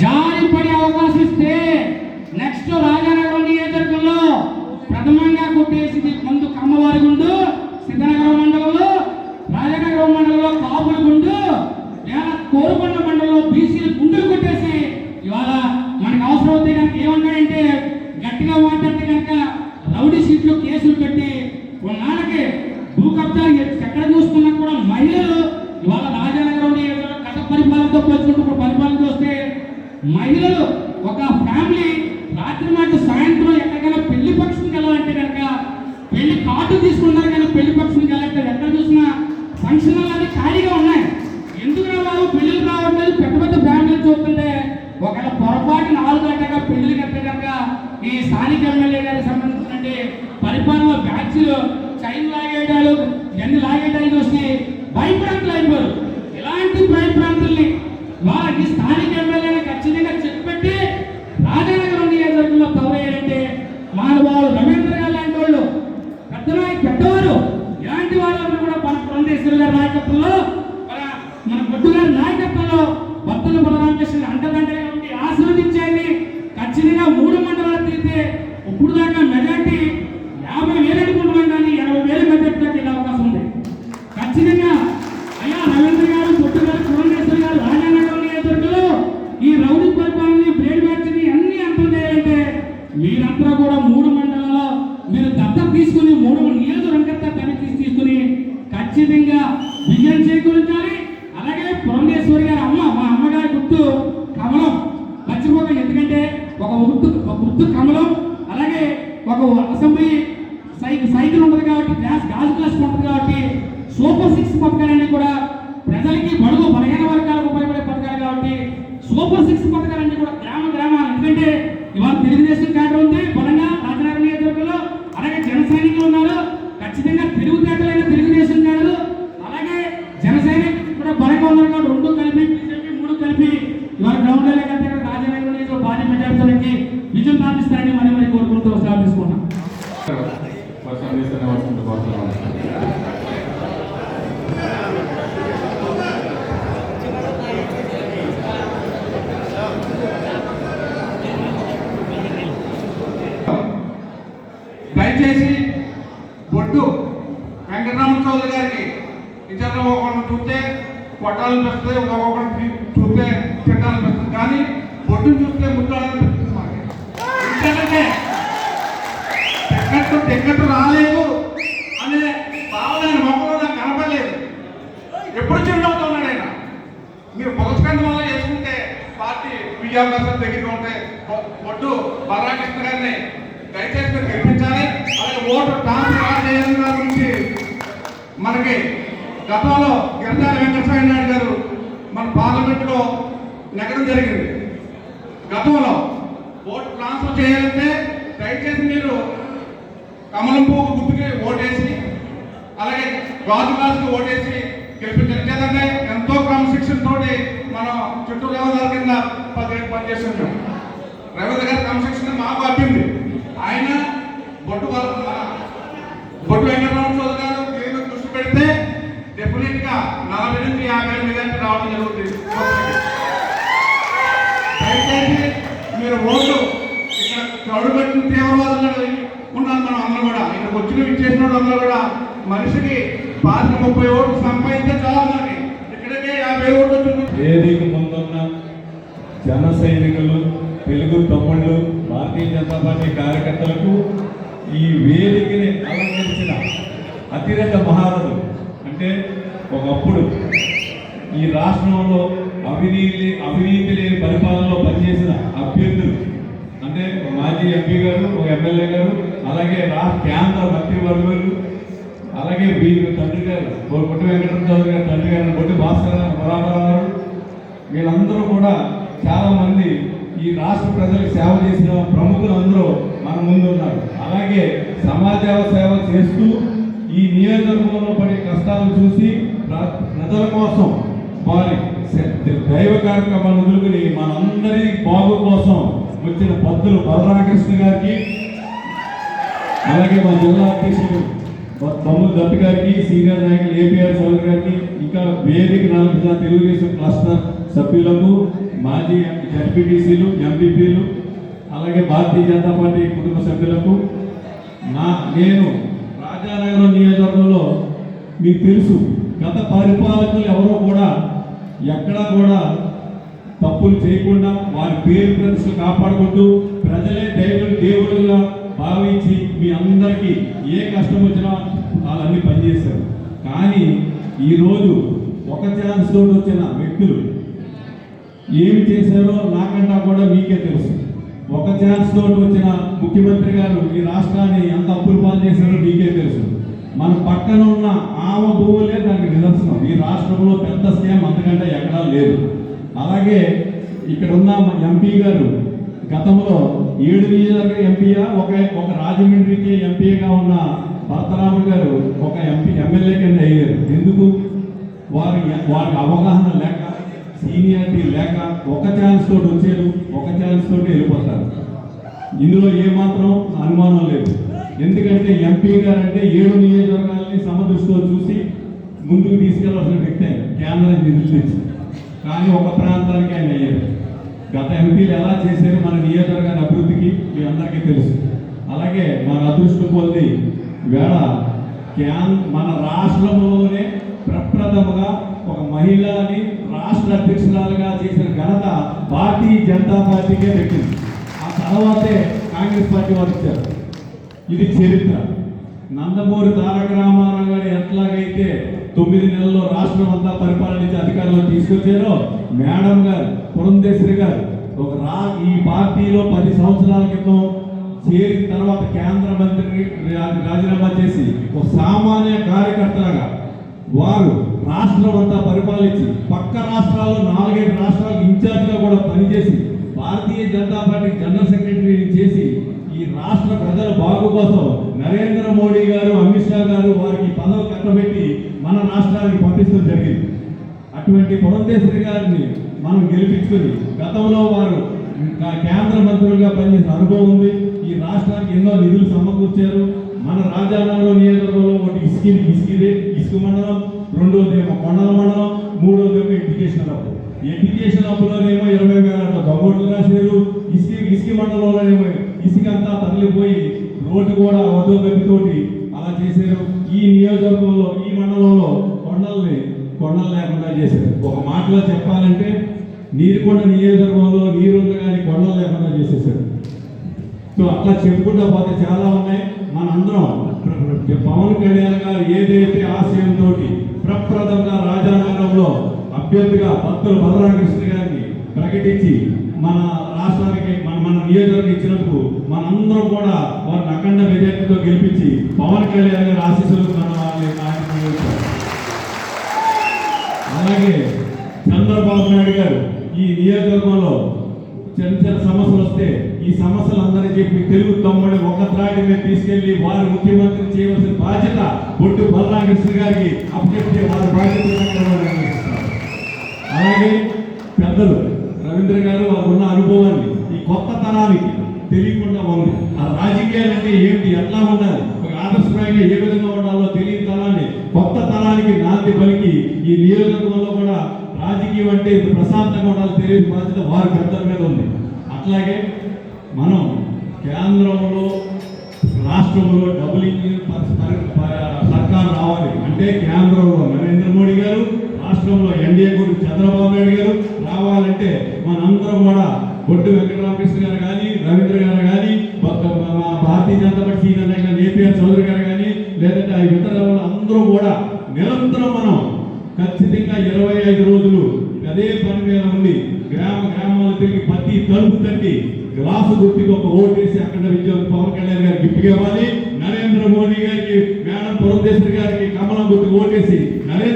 జారి పడే అవకాశం ఇస్తే నెక్స్ట్ రాజానగరం నియోజకవర్గంలో ప్రథమంగా కొట్టేసింది ముందు కమ్మవారి గుండు సిద్ధనగరం మండలంలో రాజానగరం మండలంలో కాపుల గుండు లేదా కోరుకొండ మండలంలో బీసీలు గుండులు కొట్టేసి ఇవాళ మనకు అవసరం అవుతే కనుక ఏమన్నాడంటే గట్టిగా మాట్లాడితే కనుక రౌడీ సీట్లు కేసులు పెట్టి కొన్నాళ్ళకి భూ కబ్జాలు ఎక్కడ చూసుకున్నా కూడా మహిళలు ఇవాళ రాజానగరం నియోజకవర్గం గత పరిపాలనతో పోల్చుకుంటూ పరిపాలన చూస్తే మహిళలు ఒక ఫ్యామిలీ రాత్రి నాటి సాయంత్రం ఎక్కడికైనా పెళ్ళి పక్షం వెళ్ళాలంటే కనుక పెళ్ళి కార్డు తీసుకున్నారు కానీ పెళ్ళి పక్షం వెళ్ళాలంటే ఎక్కడ చూసినా ఫంక్షన్ అనేది ఖాళీగా ఉన్నాయి. ఎందుకు రావాలి? పెళ్ళిళ్ళు రావట్లేదు పెద్ద పెద్ద ఫ్యామిలీ చూస్తుంటే ఒకవేళ పొరపాటు నాలుగు గంటగా పెళ్ళి కట్టే కనుక ఈ స్థానిక ఎమ్మెల్యే గారికి సంబంధించినటువంటి పరిపాలన బ్యాచ్లు చైన్ లాగేయడాలు ఎన్ని లాగేయడానికి వస్తే భయప్రాంతులు అయిపోరు ఇలాంటి భయప్రాంతుల్ని వాళ్ళకి స్థానిక ఎమ్మెల్యేని ఖచ్చితంగా చెప్పెట్టి రాజానగరం నియోజకవర్గంలో కవరయ్యారంటే మానవాళ్ళు రవీంద్ర గారు లాంటి వాళ్ళు పెద్ద నాయకు పెద్దవారు ఇలాంటి వాళ్ళందరూ కూడా మన పురంధేశ్వరి గారి నాయకత్వంలో మన మన బొడ్డు గారి నాయకత్వంలో భక్తులు బలరామకృష్ణ అంటదండగా ఉండి ఆశీర్వదించాలని ఖచ్చితంగా మూడు మండలాలు తిరిగితే ఇప్పుడు దాకా మెజార్టీ యాభై వేలు అనుకుంటున్నాం కానీ ఎనభై వేల మెజార్టీ దాకా వెళ్ళే అవకాశం ఉంది ఖచ్చితంగా అయ్యా రవీంద్ర గారు బొట్టు గారు పురంధేశ్వరి గారు రాజానగరం నియోజకవర్గంలో ఈ రౌడీ పరిపాలనని బ్లేడ్ బ్యాచ్ని అన్ని అంతం చేయాలంటే మీరంతా కూడా మూడు మండలాల మీరు దత్తత తీసుకుని మూడు నియోజకవర్గంతా తనిఖీ తీసుకుని ఖచ్చితంగా విజయం చేకూర్చాలి. అలాగే పురంధేశ్వరి గారి అమ్మ మా అమ్మగారి గుర్తు కమలం మర్చిపోకండి. ఎందుకంటే ఒక గుర్తు ఒక గుర్తు కమలం అలాగే ఒక అసెంబ్లీ సైకిల్ సైకిల్ ఉంటుంది కాబట్టి గ్యాస్ గాజు గ్లాస్ ఉంటుంది కాబట్టి సూపర్ సిక్స్ పథకాలన్నీ కూడా ప్రజలకి బడుగు బలహీన వర్గాలకు ఉపయోగపడే పథకాలు కాబట్టి సూపర్ సిక్స్ పథకాలన్నీ కూడా గ్రామ గ్రామాలు. ఎందుకంటే ఇవాళ తెలుగుదేశం కేటర్ ఉంది. బలంగా రాజనగర నియోజకవర్గంలో అలాగే జన సైనికులు ఉన్నారు. ఖచ్చితంగా తెలుగుదేటలైన తెలుగుదేశం క్యాడర్ అలాగే జన సైనికులు కూడా బలంగా ఉన్నారు. కాబట్టి రెండు కలిపి బీజేపీ మూడు కలిపి ఇవాళ గ్రౌండ్ లెవెల్ కంటే రాజనగరం నియోజకవర్గం భారీ మెజార్టీలకి విజయం సాధిస్తారని మరి మరి కోరుకుంటూ సెలవు తీసుకుంటాం వర్షం చేస్తేనే వర్షం కోరుతున్నాం దయచేసి బొడ్డు వెంకటరామ చౌదరి గారికి ఇతరులు ఒకరిని చూస్తే కొట్టాలనిపిస్తుంది ఒక్కొక్కరిని చూస్తే తిట్టాలనిపిస్తుంది కానీ బొడ్డు చూస్తే ముట్టాలనిపిస్తుంది మాకు. ఎందుకంటే టికెట్ టికెట్ రాలేదు అనే భావన ఆయన మొక్కలో నాకు కనపడలేదు. ఎప్పుడు చిరునవ్వుతూ ఉన్నాడు ఆయన? మీరు పురస్కారం వల్ల చేసుకుంటే పార్టీ విజయాభ్యాసం దగ్గరగా ఉంటే బొ- బొడ్డు గారిని దయచేసి మీరు గెలిపించాలి. అలాగే ఓటు ట్రాన్స్ఫర్ చేయాలి గారి గురించి మనకి గతంలో గిరిజాల వెంకటస్వామి నాయుడు గారు మన పార్లమెంట్లో నెగ్గడం జరిగింది. గతంలో ఓటు ట్రాన్స్ఫర్ చేయాలంటే దయచేసి మీరు కమలం పువ్వు గుర్తుకి ఓటేసి అలాగే గాజు గ్లాస్కి ఓటేసి గెలిపించారు. ఎంతో క్రమశిక్షణ తోటి మనం చుట్టూ రవీంద్ర కింద పదిహేను పనిచేస్తుంటాం రవీంద్ర గారి క్రమశిక్షణ మాకు అప్పింది ఆయన బొట్టు బొట్టు వెంకటరామ చౌదరి గారు దృష్టి పెడితే డెఫినెట్గా నలభై నుంచి యాభై మీద రావడం జరుగుతుంది. దయచేసి మీరు ఓట్లు ఇక్కడ క్రౌడ్ పెట్టిన తీవ్రవాదులు ఉన్నాను మనం అందరూ కూడా. ఇక్కడికి వచ్చిన ఇచ్చేసిన అందరూ కూడా మనిషికి పాతిక ముప్పై ఓట్లు సంపాదించే చాలా మనకి ఇక్కడికే యాభై ఓట్లు వచ్చింది. వేదిక ముందున్న జన సైనికులు తెలుగు తమ్ముళ్ళు భారతీయ జనతా పార్టీ కార్యకర్తలకు ఈ వేదికని అలంకరించిన అతిరథ మహారథ అంటే ఒకప్పుడు ఈ రాష్ట్రంలో అవినీతి అవినీతి లేని పరిపాలనలో పనిచేసిన అభ్యర్థులు అంటే మాజీ ఎంపీ గారు ఒక ఎమ్మెల్యే గారు అలాగే రాష్ట్ర కేంద్ర మంత్రివర్గులు అలాగే వీరి తండ్రి గారు బొట్టు వెంకటరావు గారు తండ్రి గారు బొట్టు భాస్కర్ గారు వీళ్ళందరూ కూడా చాలామంది ఈ రాష్ట్ర ప్రజలకు సేవ చేసిన ప్రముఖులందరూ మన ముందు ఉన్నారు. అలాగే సమాజ సేవ చేస్తూ ఈ నియోజకవర్గంలో పడే కష్టాలు చూసి ప్రజల కోసం వారి దైవ కార్యక్రమాలు వదులుకుని మనందరి బాగు కోసం వచ్చిన భక్తులు బలరామకృష్ణ గారికి అలాగే మా జిల్లా అధ్యక్షులు తమ్ముడు దత్ గారికి సీనియర్ నాయకులు ఏపీఆర్ చౌదరి గారికి ఇంకా వేదిక నాలుగు తెలుగుదేశం క్లస్టర్ సభ్యులకు మాజీ జడ్పీటీసీలు ఎంపీపీలు అలాగే భారతీయ జనతా పార్టీ కుటుంబ సభ్యులకు నా నేను రాజానగరం నియోజకవర్గంలో మీకు తెలుసు గత పరిపాలకులు ఎవరో కూడా ఎక్కడా కూడా తప్పులు చేయకుండా వారి పేరు ప్రతిష్టలు కాపాడుకుంటూ ప్రజలే దేవుడు దేవుడుగా భావించి మీ అందరికీ ఏ కష్టం వచ్చినా వాళ్ళన్నీ పనిచేశారు కానీ ఈరోజు ఒక ఛాన్స్ తోటి వచ్చిన వ్యక్తులు ఏమి చేశారో నాకంటా కూడా మీకే తెలుసు. ఒక ఛాన్స్ తోటి వచ్చిన ముఖ్యమంత్రి గారు ఈ రాష్ట్రాన్ని ఎంత అప్పులు పాలు చేశారో మీకే తెలుసు. మన పక్కన ఉన్న ఆవ భూములే దానికి నిదర్శనం. ఈ రాష్ట్రంలో పెద్ద స్కామ్ అంతకంటే ఎక్కడా లేదు. అలాగే ఇక్కడ ఉన్న మన ఎంపీ గారు గతంలో ఏడు నియోజకవర్గ ఎంపీగా ఒక ఒక రాజమండ్రికి ఎంపీగా ఉన్న భరతరాముడు గారు ఒక ఎంపీ ఎమ్మెల్యే కింద అయ్యారు. ఎందుకు? వారి వారికి అవగాహన లేక సీనియారిటీ లేక ఒక ఛాన్స్ తోటి వచ్చారు ఒక ఛాన్స్ తోటి వెళ్ళిపోతారు. ఇందులో ఏమాత్రం అనుమానం లేదు. ఎందుకంటే ఎంపీ గారు అంటే ఏడు నియోజకవర్గాలని సమదృష్టితో చూసి ముందుకు తీసుకెళ్ళాల్సిన వ్యక్తి ఆయన. కేంద్రం నిధులు తెచ్చి. కానీ ఒక ప్రాంతానికి ఆయన అయ్యారు. గత ఎంపీలు ఎలా చేశారు మన నియోజకవర్గాన్ని అభివృద్ధికి మీ అందరికీ తెలుసు. అలాగే మన అదృష్టం పొంది వేళ మన రాష్ట్రంలోనే ప్రప్రథమగా ఒక మహిళని రాష్ట్ర అధ్యక్షురాలుగా చేసిన ఘనత భారతీయ జనతా పార్టీకే పెట్టింది. ఆ తర్వాతే కాంగ్రెస్ పార్టీ వారు ఇచ్చారు ఇది చరిత్ర. నందమూరి తారక రామారావు గారు ఎట్లాగైతే తొమ్మిది నెలల్లో రాష్ట్రం అంతా పరిపాలనించి అధికారంలో తీసుకొచ్చారో మేడం గారు పురంధేశ్వరి గారు ఒక రా ఈ పార్టీలో పది సంవత్సరాల క్రితం చేరిన తర్వాత కేంద్ర మంత్రి రాజీనామా చేసి ఒక సామాన్య కార్యకర్తగా వారు రాష్ట్రం అంతా పరిపాలించి పక్క రాష్ట్రాల్లో నాలుగైదు రాష్ట్రాలకు ఇన్ఛార్జ్గా కూడా పనిచేసి భారతీయ జనతా పార్టీ జనరల్ సెక్రటరీని చేసి రాష్ట్ర ప్రజల బాగు కోసం నరేంద్ర మోడీ గారు అమిత్ షా గారు వారికి పదవి కట్టబెట్టి మన రాష్ట్రానికి పంపిస్తూ జరిగింది. అటువంటి పురంధేశ్వరి గారిని మనం గెలిపించుకుని గతంలో వారు కేంద్ర మంత్రులుగా పనిచేసిన అనుభవం ఉంది. ఈ రాష్ట్రానికి ఎన్నో నిధులు సమకూర్చారు. మన రాజానగరం నియోజకవర్గంలో ఒకటి ఇసుకి ఇసుకిదే ఇసుక మండలం రెండోది ఏమో కొండల మండలం మూడోది ఏమో ఎడ్యుకేషన్ హబ్. ఎడ్యుకేషన్ అప్పులోనేమో ఇరవై వేల గంగోట్లు రాశారు ఇసుక ఇసుక మండలంలోనేమో ఇసుక అంతా తరలిపోయి రోడ్డు కూడా వద్దోగతితోటి అలా చేశారు. ఈ నియోజకవర్గంలో ఈ మండలంలో కొండల్ని కొండలు లేకుండా చేశారు. ఒక మాటలో చెప్పాలంటే నీరుకొండ నియోజకవర్గంలో నీరుంది కానీ కొండలు లేకుండా చేసేసారు సో అట్లా చెప్పుకుంటా పోతే చాలా ఉన్నాయి. మనందరం పవన్ కళ్యాణ్ గారు ఏదైతే ఆశయంతో ప్రప్రదంగా రాజానగరంలో అభ్యర్థిగా భక్తులు బలరామకృష్ణ గారిని ప్రకటించి మన రాష్ట్రానికి మన మన నియోజకవర్గం ఇచ్చినందుకు మనందరం కూడా వారిని అఖండ మెజార్టీతో గెలిపించి పవన్ కళ్యాణ్ గారి ఆశీస్సులు మన వాళ్ళని అలాగే చంద్రబాబు నాయుడు గారు ఈ నియోజకవర్గంలో చిన్న చిన్న సమస్యలు వస్తే ఈ సమస్యలు అందరూ చెప్పి తెలుగు తమ్ముడు ఒక త్రాటి మీద తీసుకెళ్ళి వారు ముఖ్యమంత్రి చేయవలసిన బాధ్యత బొట్టు బలరామకృష్ణ గారికి అప్పచెప్తే వారి బాధ్యత అలాగే పెద్దలు రవీంద్ర గారు వారు ఉన్న అనుభవాన్ని ఈ కొత్త తరానికి తెలియకుండా ఉంది. ఆ రాజకీయాలు అంటే ఏమిటి ఎట్లా ఉండాలి ఒక ఆదర్శప్రాయంగా ఏ విధంగా ఉండాలో తెలియని తరాన్ని కొత్త తరానికి నాంది పలికి ఈ నియోజకవర్గంలో కూడా రాజకీయం అంటే ప్రశాంతంగా ఉండాలి తెలియని బాధ్యత వారి పెద్దల మీద ఉంది. అట్లాగే మనం కేంద్రంలో రాష్ట్రంలో డబుల్ ఇంజిన్ సర్కార్ రావాలి. అంటే కేంద్రంలో నరేంద్ర మోడీ గారు రాష్ట్రంలో ఎన్డీఏ గురించి చంద్రబాబు నాయుడు గారు రావాలంటే మనందరం కూడా బొడ్డు వెంకటరామకృష్ణ గారు కానీ రవీంద్ర గారు కానీ భారతీయ జనతా పార్టీ సీనియర్ నాయకులు ఏపీఆర్ చౌదరి గారు కానీ లేదంటే ఆ ఇతర అందరూ కూడా నిరంతరం మనం ఖచ్చితంగా ఇరవై ఐదు రోజులు అదే పని మీద ఉండి గ్రామ గ్రామాల తిరిగి ప్రతి తలుపు తట్టి గ్లాసు గుర్తికి ఒక ఓటు వేసి అక్కడ విద్య పవన్ కళ్యాణ్ గారికి గిఫ్ట్గా ఇవ్వాలి. నరేంద్ర మోడీ గారికి మేడం పురంధేశ్వరి గారికి కమలం గుర్తు ఓటేసి నరేంద్ర